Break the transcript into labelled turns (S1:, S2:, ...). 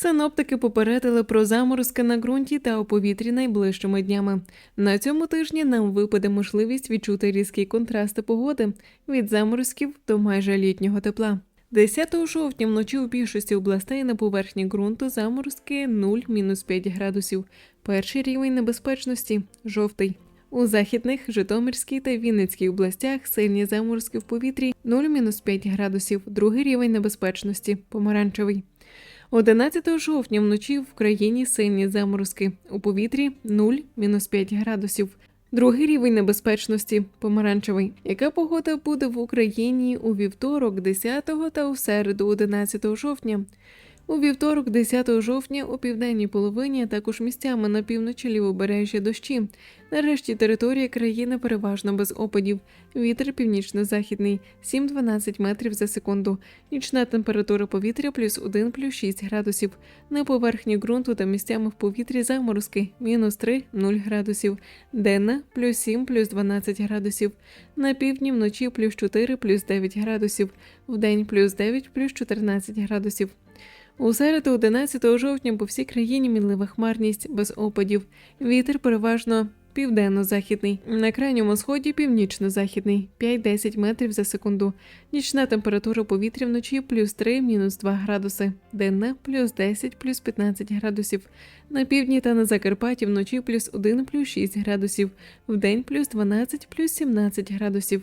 S1: Синоптики попередили про заморозки на ґрунті та у повітрі найближчими днями. На цьому тижні нам випаде можливість відчути різкі контрасти погоди від заморозків до майже літнього тепла. 10 жовтня вночі у більшості областей на поверхні ґрунту заморозки 0-5 градусів. Перший рівень небезпечності жовтий. У західних, Житомирській та Вінницькій областях сильні заморозки в повітрі 0-5 градусів. Другий рівень небезпечності помаранчевий. 11 жовтня вночі в країні сильні заморозки. У повітрі 0-5 градусів. Другий рівень небезпечності помаранчевий. Яка погода буде в Україні у вівторок, 10 та у середу, 11 жовтня? У вівторок, 10 жовтня, у південній половині, також місцями на півночі лівобережжя дощі. Нарешті територія країни переважно без опадів. Вітер північно-західний 7-12 метрів за секунду. Нічна температура повітря плюс 1 плюс 6 градусів. На поверхні ґрунту та місцями в повітрі заморозки мінус 3 0 градусів. Денна плюс 7 плюс 12 градусів. На півдні вночі плюс 4 плюс 9 градусів. Вдень плюс 9 плюс 14 градусів. У середу 11 жовтня по всій країні мінлива хмарність без опадів. Вітер переважно південно-західний. На крайньому сході північно-західний 5-10 метрів за секунду. Нічна температура повітря вночі плюс 3 мінус 2 градуси. Денна плюс 10 плюс 15 градусів. На півдні та на Закарпатті вночі плюс 1 плюс 6 градусів. Вдень плюс 12 плюс 17 градусів.